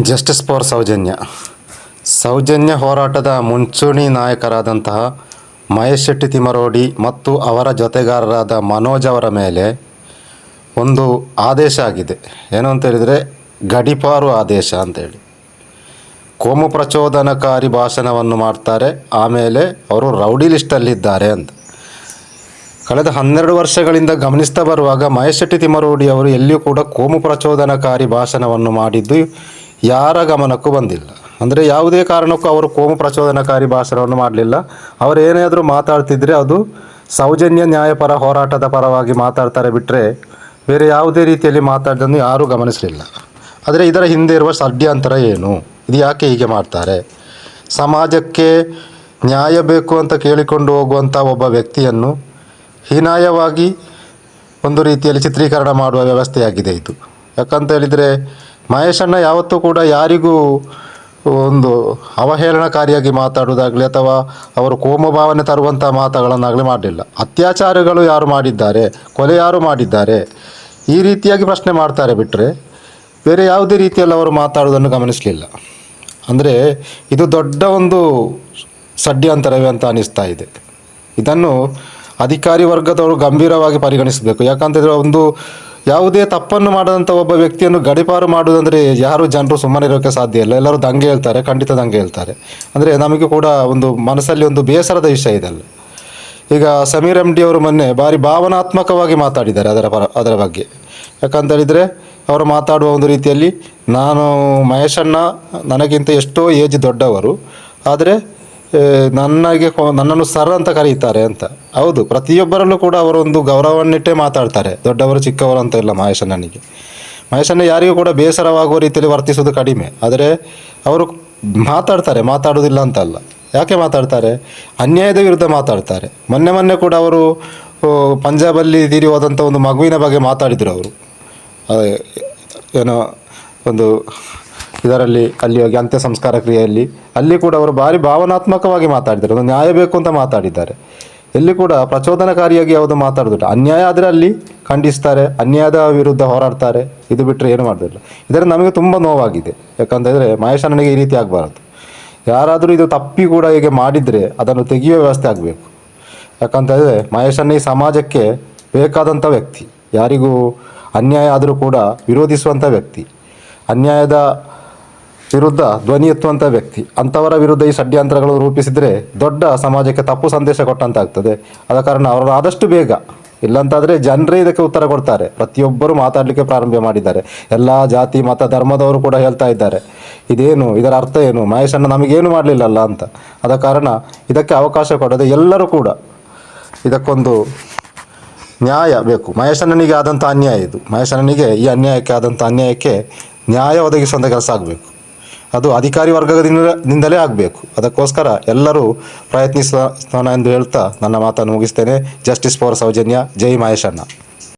Justice for Soujanya Soujanya ಹೋರಾಟದ ಮುಂಚೂಣಿ ನಾಯಕರಾದಂತಹ ಮಹೇಶ್ ಶೆಟ್ಟಿ ತಿಮರೋಡಿ ಮತ್ತು ಅವರ ಜೊತೆಗಾರರಾದ ಮನೋಜ್ ಅವರ ಮೇಲೆ ಒಂದು ಆದೇಶ ಆಗಿದೆ. ಏನು ಅಂತ ಹೇಳಿದರೆ ಗಡಿಪಾರು ಆದೇಶ ಅಂತೇಳಿ ಕೋಮು ಪ್ರಚೋದನಕಾರಿ ಭಾಷಣವನ್ನು ಮಾಡ್ತಾರೆ. ಆಮೇಲೆ ಅವರು ರೌಡಿ ಲಿಸ್ಟಲ್ಲಿದ್ದಾರೆ ಅಂತ. ಕಳೆದ ಹನ್ನೆರಡು ವರ್ಷಗಳಿಂದ ಗಮನಿಸ್ತಾ ಬರುವಾಗ ಮಹೇಶ್ ಶೆಟ್ಟಿ ತಿಮರೋಡಿ ಅವರು ಎಲ್ಲಿಯೂ ಕೂಡ ಕೋಮು ಪ್ರಚೋದನಕಾರಿ ಭಾಷಣವನ್ನು ಮಾಡಿದ್ದು ಯಾರ ಗಮನಕ್ಕೂ ಬಂದಿಲ್ಲ. ಅಂದರೆ ಯಾವುದೇ ಕಾರಣಕ್ಕೂ ಅವರು ಕೋಮು ಪ್ರಚೋದನಕಾರಿ ಭಾಷಣವನ್ನು ಮಾಡಲಿಲ್ಲ. ಅವರು ಏನಾದರೂ ಮಾತಾಡ್ತಿದ್ರೆ ಅದು ಸೌಜನ್ಯ ನ್ಯಾಯಪರ ಹೋರಾಟದ ಪರವಾಗಿ ಮಾತಾಡ್ತಾರೆ ಬಿಟ್ಟರೆ ಬೇರೆ ಯಾವುದೇ ರೀತಿಯಲ್ಲಿ ಮಾತಾಡೋದನ್ನು ಯಾರೂ ಗಮನಿಸಲಿಲ್ಲ. ಆದರೆ ಇದರ ಹಿಂದೆ ಇರುವ ಷಡ್ಯಂತರ ಏನು? ಇದು ಯಾಕೆ ಹೀಗೆ ಮಾಡ್ತಾರೆ? ಸಮಾಜಕ್ಕೆ ನ್ಯಾಯ ಬೇಕು ಅಂತ ಕೇಳಿಕೊಂಡು ಹೋಗುವಂಥ ಒಬ್ಬ ವ್ಯಕ್ತಿಯನ್ನು ಹೀನಾಯವಾಗಿ ಒಂದು ರೀತಿಯಲ್ಲಿ ಚಿತ್ರೀಕರಣ ಮಾಡುವ ವ್ಯವಸ್ಥೆಯಾಗಿದೆ ಇದು. ಯಾಕಂತ ಹೇಳಿದರೆ ಮಹೇಶಣ್ಣ ಯಾವತ್ತೂ ಕೂಡ ಯಾರಿಗೂ ಒಂದು ಅವಹೇಳನಕಾರಿಯಾಗಿ ಮಾತಾಡುವುದಾಗಲಿ ಅಥವಾ ಅವರು ಕೋಮಭಾವನೆ ತರುವಂಥ ಮಾತುಗಳನ್ನಾಗಲಿ ಮಾಡಲಿಲ್ಲ. ಅತ್ಯಾಚಾರಗಳು ಯಾರು ಮಾಡಿದ್ದಾರೆ, ಕೊಲೆ ಯಾರು ಮಾಡಿದ್ದಾರೆ, ಈ ರೀತಿಯಾಗಿ ಪ್ರಶ್ನೆ ಮಾಡ್ತಾರೆ ಬಿಟ್ಟರೆ ಬೇರೆ ಯಾವುದೇ ರೀತಿಯಲ್ಲಿ ಅವರು ಮಾತಾಡೋದನ್ನು ಗಮನಿಸಲಿಲ್ಲ. ಅಂದರೆ ಇದು ದೊಡ್ಡ ಒಂದು ಷಡ್ಯಂತರವೇ ಅಂತ ಅನಿಸ್ತಾ ಇದೆ. ಇದನ್ನು ಅಧಿಕಾರಿ ವರ್ಗದವರು ಗಂಭೀರವಾಗಿ ಪರಿಗಣಿಸಬೇಕು. ಯಾಕಂತಂದರೆ ಒಂದು ಯಾವುದೇ ತಪ್ಪನ್ನು ಮಾಡದಂಥ ಒಬ್ಬ ವ್ಯಕ್ತಿಯನ್ನು ಗಡಿಪಾರು ಮಾಡುವುದಂದರೆ ಯಾರು ಜನರು ಸುಮ್ಮನೆ ಇರೋಕ್ಕೆ ಸಾಧ್ಯ ಇಲ್ಲ. ಎಲ್ಲರೂ ದಂಗೆ ಹೇಳ್ತಾರೆ, ಖಂಡಿತ ದಂಗೆ ಹೇಳ್ತಾರೆ. ಅಂದರೆ ನಮಗೆ ಕೂಡ ಒಂದು ಮನಸ್ಸಲ್ಲಿ ಒಂದು ಬೇಸರದ ವಿಷಯ ಇದೆ ಈಗ ಸಮೀರ್ ಎಂ ಡಿ ಅವರು ಮೊನ್ನೆ ಭಾರಿ ಭಾವನಾತ್ಮಕವಾಗಿ ಮಾತಾಡಿದ್ದಾರೆ ಅದರ ಪರ, ಅದರ ಬಗ್ಗೆ. ಯಾಕಂತೇಳಿದರೆ ಅವರು ಮಾತಾಡುವ ಒಂದು ರೀತಿಯಲ್ಲಿ, ನಾನು ಮಹೇಶಣ್ಣ, ನನಗಿಂತ ಎಷ್ಟೋ ಏಜ್ ದೊಡ್ಡವರು, ಆದರೆ ನನಗೆ ನನ್ನನ್ನು ಸರ್ ಅಂತ ಕರೀತಾರೆ ಅಂತ. ಹೌದು, ಪ್ರತಿಯೊಬ್ಬರಲ್ಲೂ ಕೂಡ ಅವರೊಂದು ಗೌರವವನ್ನಿಟ್ಟೇ ಮಾತಾಡ್ತಾರೆ, ದೊಡ್ಡವರು ಚಿಕ್ಕವರು ಅಂತ ಇಲ್ಲ ಮಹೇಶಣ್ಣನಿಗೆ. ಮಹೇಶಣ್ಣ ಯಾರಿಗೂ ಕೂಡ ಬೇಸರವಾಗುವ ರೀತಿಯಲ್ಲಿ ವರ್ತಿಸೋದು ಕಡಿಮೆ, ಆದರೆ ಅವರು ಮಾತಾಡ್ತಾರೆ ಮಾತಾಡೋದಿಲ್ಲ ಅಂತಲ್ಲ. ಯಾಕೆ ಮಾತಾಡ್ತಾರೆ? ಅನ್ಯಾಯದ ವಿರುದ್ಧ ಮಾತಾಡ್ತಾರೆ. ಮೊನ್ನೆ ಮೊನ್ನೆ ಕೂಡ ಅವರು ಪಂಜಾಬಲ್ಲಿ ತೀರಿ ಹೋದಂಥ ಒಂದು ಮಗುವಿನ ಬಗ್ಗೆ ಮಾತಾಡಿದರು ಅವರು. ಏನೋ ಒಂದು ಇದರಲ್ಲಿ ಅಲ್ಲಿ ಹೋಗಿ ಅಂತ್ಯ ಸಂಸ್ಕಾರ ಕ್ರಿಯೆಯಲ್ಲಿ ಅಲ್ಲಿ ಕೂಡ ಅವರು ಭಾರಿ ಭಾವನಾತ್ಮಕವಾಗಿ ಮಾತಾಡಿದ್ದಾರೆ. ಒಂದು ನ್ಯಾಯ ಬೇಕು ಅಂತ ಮಾತಾಡಿದ್ದಾರೆ. ಎಲ್ಲಿ ಕೂಡ ಪ್ರಚೋದನಕಾರಿಯಾಗಿ ಯಾವುದು ಮಾತಾಡೋದಿಲ್ಲ ಅನ್ಯಾಯ ಆದರೆ ಅಲ್ಲಿ ಖಂಡಿಸ್ತಾರೆ, ಅನ್ಯಾಯದ ವಿರುದ್ಧ ಹೋರಾಡ್ತಾರೆ. ಇದು ಬಿಟ್ಟರೆ ಏನು ಮಾಡೋದಿಲ್ಲ ಇದರ ನಮಗೆ ತುಂಬ ನೋವಾಗಿದೆ. ಯಾಕಂತಂದರೆ ನನಗೆ ಈ ರೀತಿ ಆಗಬಾರದು. ಯಾರಾದರೂ ಇದು ತಪ್ಪಿ ಕೂಡ ಹೀಗೆ ಮಾಡಿದರೆ ಅದನ್ನು ತೆಗೆಯುವ ವ್ಯವಸ್ಥೆ ಆಗಬೇಕು. ಯಾಕಂತಂದರೆ ಮಹೇಶನ್ನ ಈ ಸಮಾಜಕ್ಕೆ ಬೇಕಾದಂಥ ವ್ಯಕ್ತಿ, ಯಾರಿಗೂ ಅನ್ಯಾಯ ಆದರೂ ಕೂಡ ವಿರೋಧಿಸುವಂಥ ವ್ಯಕ್ತಿ, ಅನ್ಯಾಯದ ವಿರುದ್ಧ ಧ್ವನಿ ಎತ್ತುವಂಥ ವ್ಯಕ್ತಿ. ಅಂಥವರ ವಿರುದ್ಧ ಈ ಷಡ್ಯಂತ್ರಗಳು ರೂಪಿಸಿದರೆ ದೊಡ್ಡ ಸಮಾಜಕ್ಕೆ ತಪ್ಪು ಸಂದೇಶ ಕೊಟ್ಟಂತಾಗ್ತದೆ. ಆದ ಕಾರಣ ಅವರು ಆದಷ್ಟು ಬೇಗ, ಇಲ್ಲಂತಾದರೆ ಜನರೇ ಇದಕ್ಕೆ ಉತ್ತರ ಕೊಡ್ತಾರೆ. ಪ್ರತಿಯೊಬ್ಬರು ಮಾತಾಡಲಿಕ್ಕೆ ಪ್ರಾರಂಭ ಮಾಡಿದ್ದಾರೆ. ಎಲ್ಲ ಜಾತಿ, ಮತ, ಧರ್ಮದವರು ಕೂಡ ಹೇಳ್ತಾ ಇದ್ದಾರೆ. ಇದೇನು, ಇದರ ಅರ್ಥ ಏನು? ಮಹೇಶಣ್ಣ ನಮಗೇನು ಮಾಡಲಿಲ್ಲಲ್ಲ ಅಂತ. ಆದ ಕಾರಣ ಇದಕ್ಕೆ ಅವಕಾಶ ಕೊಡದೆ ಎಲ್ಲರೂ ಕೂಡ ಇದಕ್ಕೊಂದು ನ್ಯಾಯ ಬೇಕು. ಮಹೇಶಣ್ಣನಿಗೆ ಆದಂಥ ಅನ್ಯಾಯ ಇದು. ಮಹೇಶಣ್ಣನಿಗೆ ಈ ಅನ್ಯಾಯಕ್ಕೆ ಆದಂಥ ಅನ್ಯಾಯಕ್ಕೆ ನ್ಯಾಯ ಒದಗಿಸುವಂಥ ಕೆಲಸ ಆಗಬೇಕು. ಅದು ಅಧಿಕಾರಿ ವರ್ಗದಿಂದಲೇ ಆಗಬೇಕು. ಅದಕ್ಕೋಸ್ಕರ ಎಲ್ಲರೂ ಪ್ರಯತ್ನಿಸೋಣ ಎಂದು ಹೇಳ್ತಾ ನನ್ನ ಮಾತನ್ನು ಮುಗಿಸ್ತೇನೆ. Justice for Sowjanya. ಜೈ ಮಹೇಶಣ್ಣ.